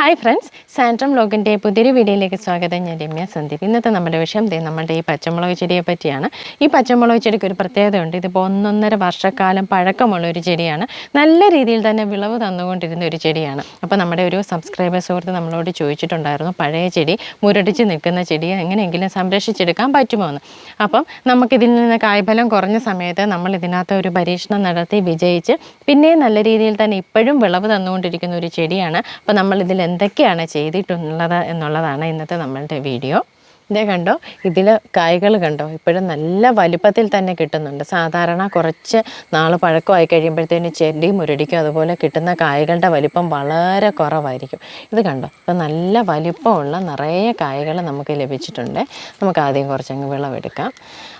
Hi friends സാൻട്രം ലോഗിന്റെ പുതിയൊരു വീഡിയോയിലേക്ക് സ്വാഗതം. ഞാൻ രമ്യ സന്ദീപ്. ഇന്നത്തെ നമ്മുടെ വിഷയം നമ്മുടെ ഈ പച്ചമുളക് ചെടിയെ പറ്റിയാണ്. ഈ പച്ചമുളക് ചെടിക്ക് ഒരു പ്രത്യേകതയുണ്ട്. ഇതിപ്പോൾ ഒന്നൊന്നര വർഷക്കാലം പഴക്കമുള്ള ഒരു ചെടിയാണ്. നല്ല രീതിയിൽ തന്നെ വിളവ് തന്നുകൊണ്ടിരുന്ന ഒരു ചെടിയാണ്. അപ്പോൾ നമ്മുടെ ഒരു സബ്സ്ക്രൈബർ സുഹൃത്ത് നമ്മളോട് ചോദിച്ചിട്ടുണ്ടായിരുന്നു പഴയ ചെടി മുരടിച്ച് നിൽക്കുന്ന ചെടിയെ എങ്ങനെയെങ്കിലും സംരക്ഷിച്ചെടുക്കാൻ പറ്റുമോ? എന്ന്. അപ്പം നമുക്കിതിൽ നിന്ന് കായ്ഫലം കുറഞ്ഞ സമയത്ത് നമ്മൾ ഇതിനകത്ത് ഒരു പരീക്ഷണം നടത്തി വിജയിച്ച് പിന്നെയും നല്ല രീതിയിൽ തന്നെ ഇപ്പോഴും വിളവ് തന്നുകൊണ്ടിരിക്കുന്ന ഒരു ചെടിയാണ്. അപ്പോൾ നമ്മൾ ഇതിൽ എന്തൊക്കെയാണ് ചെയ്തിട്ടുള്ളത് എന്നുള്ളതാണ് ഇന്നത്തെ നമ്മളുടെ വീഡിയോ. ഇതേ കണ്ടോ? ഇതിൽ കായ്കൾ കണ്ടോ? ഇപ്പോഴും നല്ല വലുപ്പത്തിൽ തന്നെ കിട്ടുന്നുണ്ട്. സാധാരണ കുറച്ച് നാൾ പഴക്കമായി കഴിയുമ്പോഴത്തേന് ചെല്ലി മുരടിക്കും. അതുപോലെ കിട്ടുന്ന കായ്കളുടെ വലിപ്പം വളരെ കുറവായിരിക്കും. ഇത് കണ്ടോ? ഇപ്പം നല്ല വലിപ്പമുള്ള നിറയെ കായ്കൾ നമുക്ക് ലഭിച്ചിട്ടുണ്ട്. നമുക്ക് ആദ്യം കുറച്ചങ്ങ് വിളവെടുക്കാം.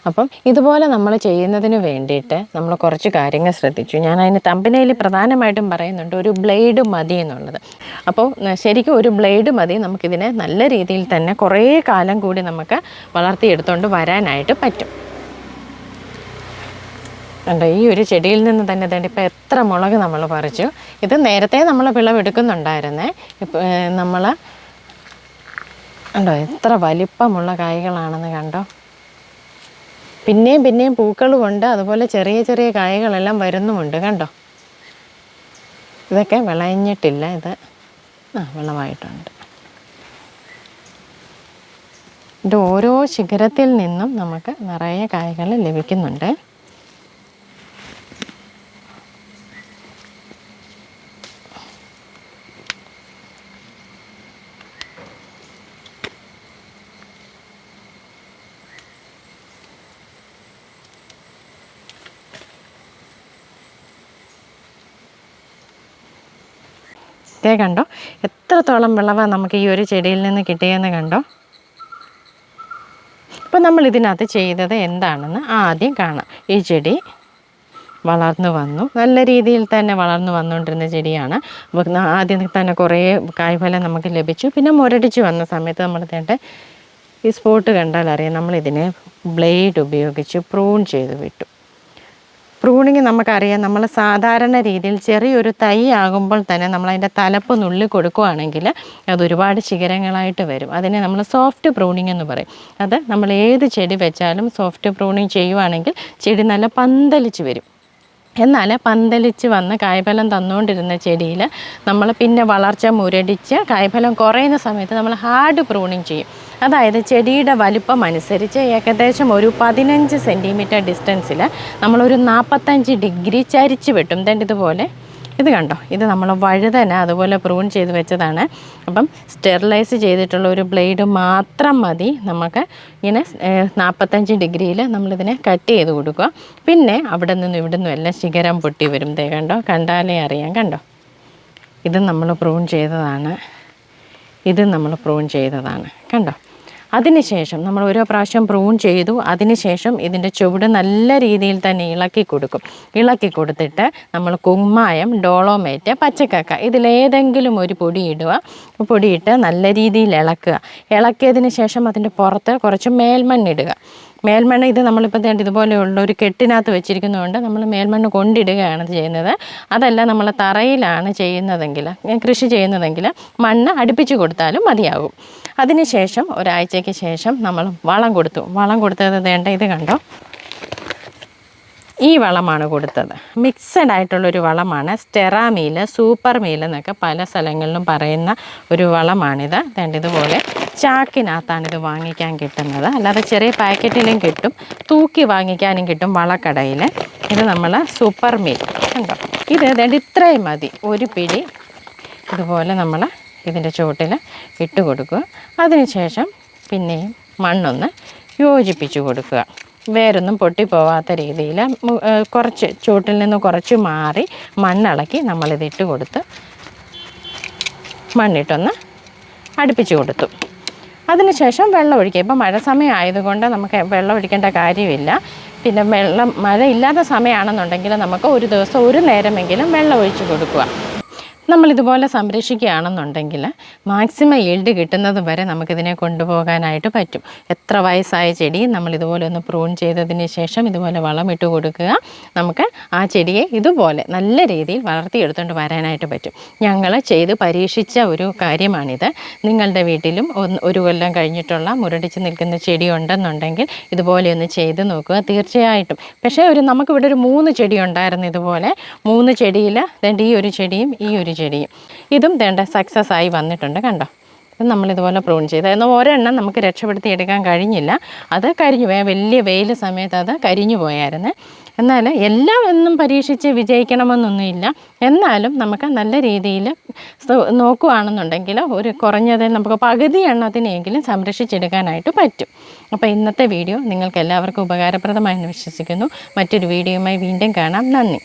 അപ്പം ഇതുപോലെ നമ്മൾ ചെയ്യുന്നതിന് വേണ്ടിയിട്ട് നമ്മൾ കുറച്ച് കാര്യങ്ങൾ ശ്രദ്ധിച്ചു. ഞാൻ അതിന് തമ്പനയിൽ പ്രധാനമായിട്ടും പറയുന്നുണ്ട് ഒരു ബ്ലേഡ് മതി എന്നുള്ളത്. അപ്പോൾ ശരിക്കും ഒരു ബ്ലേഡ് മതി. നമുക്കിതിനെ നല്ല രീതിയിൽ തന്നെ കുറേ കാലം കൂടി നമുക്ക് വളർത്തിയെടുത്തുകൊണ്ട് വരാനായിട്ട് പറ്റും. കണ്ടോ ഈ ഒരു ചെടിയിൽ നിന്ന് തന്നെ തന്നെ ഇപ്പോൾ എത്ര മുളക് നമ്മൾ പറിച്ചു. ഇത് നേരത്തെ നമ്മൾ വിളവെടുക്കുന്നുണ്ടായിരുന്നേ ഇപ്പോൾ നമ്മൾ കണ്ടോ എത്ര വലിപ്പമുള്ള കായ്കളാണെന്ന് കണ്ടോ. പിന്നെയും പിന്നെയും പൂക്കളുമുണ്ട് അതുപോലെ ചെറിയ ചെറിയ കായകളെല്ലാം വരുന്നുമുണ്ട് കണ്ടോ. ഇതൊക്കെ വിളഞ്ഞിട്ടില്ല ഇത്. ആ വിളവായിട്ടുണ്ട് ഇത് ഓരോ ശിഖരത്തിൽ നിന്നും നമുക്ക് നിറയെ കായകൾ ലഭിക്കുന്നുണ്ട്. കണ്ടോ? എത്രത്തോളം വിളവാണ് നമുക്ക് ഈ ഒരു ചെടിയിൽ നിന്ന് കിട്ടിയെന്ന് കണ്ടോ? അപ്പം നമ്മൾ ഇതിനകത്ത് ചെയ്തത് എന്താണെന്ന് ആദ്യം കാണാം. ഈ ചെടി വളർന്നു വന്നു. നല്ല രീതിയിൽ തന്നെ വളർന്നു വന്നുകൊണ്ടിരുന്ന ചെടിയാണ്. അപ്പോൾ ആദ്യം തന്നെ കുറേ കായ്ഫലം നമുക്ക് ലഭിച്ചു. പിന്നെ മുരടിച്ച് വന്ന സമയത്ത് നമ്മൾ തേണ്ട ഈ സ്പോട്ട് കണ്ടാൽ അറിയാം. നമ്മളിതിനെ ബ്ലേഡ് ഉപയോഗിച്ച് പ്രൂൺ ചെയ്ത് വിട്ടു. പ്രൂണിങ് നമുക്കറിയാം. നമ്മൾ സാധാരണ രീതിയിൽ ചെറിയൊരു തൈ ആകുമ്പോൾ തന്നെ നമ്മൾ അതിന്റെ തലപ്പ് നുള്ളി കൊടുക്കുകയാണെങ്കിൽ അത് ഒരുപാട് ശിഖരങ്ങളായിട്ട് വരും. അതിനെ നമ്മൾ സോഫ്റ്റ് പ്രൂണിങ് എന്ന് പറയും. അത് നമ്മൾ ഏത് ചെടി വെച്ചാലും സോഫ്റ്റ് പ്രൂണിങ് ചെയ്യുവാണെങ്കിൽ ചെടി നല്ല പന്തലിച്ച് വരും. എന്നാൽ പന്തലിച്ച് വന്ന് കായ്ഫലം തന്നുകൊണ്ടിരുന്ന ചെടിയിൽ നമ്മൾ പിന്നെ വളർച്ച മുരടിച്ച് കായ്ഫലം കുറയുന്ന സമയത്ത് നമ്മൾ ഹാർഡ് പ്രൂണിങ് ചെയ്യും. അതായത് ചെടിയുടെ വലുപ്പം അനുസരിച്ച് ഏകദേശം ഒരു പതിനഞ്ച് സെന്റിമീറ്റർ ഡിസ്റ്റൻസിൽ നമ്മളൊരു നാൽപ്പത്തഞ്ച് ഡിഗ്രി ചരിച്ച് വെട്ടും. ദണ്ട് ഇതുപോലെ. ഇത് കണ്ടോ? ഇത് നമ്മൾ വഴുതന അതുപോലെ പ്രൂൺ ചെയ്ത് വെച്ചതാണ്. അപ്പം സ്റ്റെറിലൈസ് ചെയ്തിട്ടുള്ള ഒരു ബ്ലേഡ് മാത്രം മതി. നമുക്ക് ഇങ്ങനെ നാൽപ്പത്തഞ്ച് ഡിഗ്രിയിൽ നമ്മളിതിനെ കട്ട് ചെയ്ത് കൊടുക്കുക. പിന്നെ അവിടെ നിന്നും ഇവിടെ നിന്നും എല്ലാം ശിഖരം പൊട്ടി വരും. ദേ കണ്ടോ? കണ്ടാലേ അറിയാം. കണ്ടോ? ഇത് നമ്മൾ പ്രൂൺ ചെയ്തതാണ്. ഇത് നമ്മൾ പ്രൂൺ ചെയ്തതാണ്. കണ്ടോ? അതിനുശേഷം നമ്മൾ ഓരോ പ്രാവശ്യം പ്രൂൺ ചെയ്തു അതിനുശേഷം ഇതിന്റെ ചുവട് നല്ല രീതിയിൽ തന്നെ ഇളക്കി കൊടുക്കും. ഇളക്കി കൊടുത്തിട്ട് നമ്മൾ കുമ്മായം ഡോളോമേറ്റ് പച്ചക്കക്ക ഇതിലേതെങ്കിലും ഒരു പൊടി ഇടുക. പൊടിയിട്ട് നല്ല രീതിയിൽ ഇളക്കുക. ഇളക്കിയതിന് ശേഷം അതിന്റെ പുറത്ത് കുറച്ച് മേൽമണ്ണിടുക മേൽമണ്ണ് ഇത് നമ്മളിപ്പോൾ തേണ്ട ഇതുപോലെയുള്ള ഒരു കെട്ടിനകത്ത് വെച്ചിരിക്കുന്നതുകൊണ്ട് നമ്മൾ മേൽമണ്ണ് കൊണ്ടിടുകയാണ് ചെയ്യുന്നത്. അതല്ല നമ്മൾ തറയിലാണ് ചെയ്യുന്നതെങ്കിൽ കൃഷി ചെയ്യുന്നതെങ്കിൽ മണ്ണ് അടുപ്പിച്ച് കൊടുത്താലും മതിയാകും. അതിനുശേഷം ഒരാഴ്ചയ്ക്ക് ശേഷം നമ്മൾ വളം കൊടുത്തു. വളം കൊടുത്തത് തേണ്ട ഇത് കണ്ടോ? ഈ വളമാണ് കൊടുത്തത്. മിക്സഡ് ആയിട്ടുള്ളൊരു വളമാണ്. സ്റ്റെറാമീൽ സൂപ്പർ മീൽ എന്നൊക്കെ പല സ്ഥലങ്ങളിലും പറയുന്ന ഒരു വളമാണിത്. വേണ്ട ഇതുപോലെ ചാക്കിനകത്താണ് ഇത് വാങ്ങിക്കാൻ കിട്ടുന്നത്. അല്ലാതെ ചെറിയ പാക്കറ്റിലും കിട്ടും തൂക്കി വാങ്ങിക്കാനും കിട്ടും വളക്കടയിൽ ഇത് നമ്മൾ സൂപ്പർ മീൽ കണ്ടോ? ഇത് വേണ്ട ഇത്രയും മതി. ഒരു പിടി ഇതുപോലെ നമ്മൾ ഇതിന്റെ ചുവട്ടിൽ ഇട്ട് കൊടുക്കുക. അതിനുശേഷം പിന്നെയും മണ്ണൊന്ന് യോജിപ്പിച്ച് കൊടുക്കുക. വേരൊന്നും പൊട്ടിപ്പോവാത്ത രീതിയിൽ കുറച്ച് ചുവട്ടിൽ നിന്ന് കുറച്ച് മാറി മണ്ണിളക്കി നമ്മളിത് ഇട്ട് കൊടുത്ത് മണ്ണിട്ടൊന്ന് അടുപ്പിച്ച് കൊടുത്തു. അതിനുശേഷം വെള്ളം ഒഴിക്കുക. ഇപ്പം മഴ സമയം ആയതുകൊണ്ട് നമുക്ക് വെള്ളം ഒഴിക്കേണ്ട കാര്യമില്ല. പിന്നെ വെള്ളം മഴ ഇല്ലാത്ത സമയമാണെന്നുണ്ടെങ്കിൽ നമുക്ക് ഒരു ദിവസം ഒരു നേരമെങ്കിലും വെള്ളം ഒഴിച്ച് കൊടുക്കുക. നമ്മളിതുപോലെ സംരക്ഷിക്കുകയാണെന്നുണ്ടെങ്കിൽ മാക്സിമം ഈൽഡ് കിട്ടുന്നത് വരെ നമുക്കിതിനെ കൊണ്ടുപോകാനായിട്ട് പറ്റും. എത്ര വയസ്സായ ചെടി നമ്മൾ ഇതുപോലെ ഒന്ന് പ്രൂൺ ചെയ്തതിന് ശേഷം ഇതുപോലെ വളമിട്ട് കൊടുക്കുക നമുക്ക് ആ ചെടിയെ ഇതുപോലെ നല്ല രീതിയിൽ വളർത്തിയെടുത്തുകൊണ്ട് വരാനായിട്ട് പറ്റും. ഞങ്ങൾ ചെയ്ത് പരീക്ഷിച്ച ഒരു കാര്യമാണിത്. നിങ്ങളുടെ വീട്ടിലും ഒരു കൊല്ലം കഴിഞ്ഞിട്ടുള്ള മുരടിച്ച് നിൽക്കുന്ന ചെടി ഉണ്ടെന്നുണ്ടെങ്കിൽ ഇതുപോലെ ഒന്ന് ചെയ്ത് നോക്കുക തീർച്ചയായിട്ടും. പക്ഷേ ഒരു നമുക്കിവിടെ ഒരു മൂന്ന് ചെടി ഉണ്ടായിരുന്നു ഇതുപോലെ. മൂന്ന് ചെടിയിൽ ഈ ഒരു ചെടിയും ഈ ഒരു ചെടിയും ഇതും വേണ്ട സക്സസ് ആയി വന്നിട്ടുണ്ട് കണ്ടോ? ഇത് നമ്മളിതുപോലെ പ്രൂൺ ചെയ്ത്. എന്നാൽ ഒരെണ്ണം നമുക്ക് രക്ഷപ്പെടുത്തി എടുക്കാൻ കഴിഞ്ഞില്ല. അത് കരിഞ്ഞു പോയാൽ വലിയ വെയിൽ സമയത്ത് അത് കരിഞ്ഞു പോയായിരുന്നു. എന്നാൽ എല്ലാം ഒന്നും പരീക്ഷിച്ച് വിജയിക്കണമെന്നൊന്നുമില്ല. എന്നാലും നമുക്ക് നല്ല രീതിയിൽ നോക്കുകയാണെന്നുണ്ടെങ്കിൽ ഒരു കുറഞ്ഞത് നമുക്ക് പകുതി എണ്ണത്തിനെങ്കിലും സംരക്ഷിച്ചെടുക്കാനായിട്ട് പറ്റും. അപ്പോൾ ഇന്നത്തെ വീഡിയോ നിങ്ങൾക്ക് എല്ലാവർക്കും ഉപകാരപ്രദമായെന്ന് വിശ്വസിക്കുന്നു. മറ്റൊരു വീഡിയോയുമായി വീണ്ടും കാണാം. നന്ദി.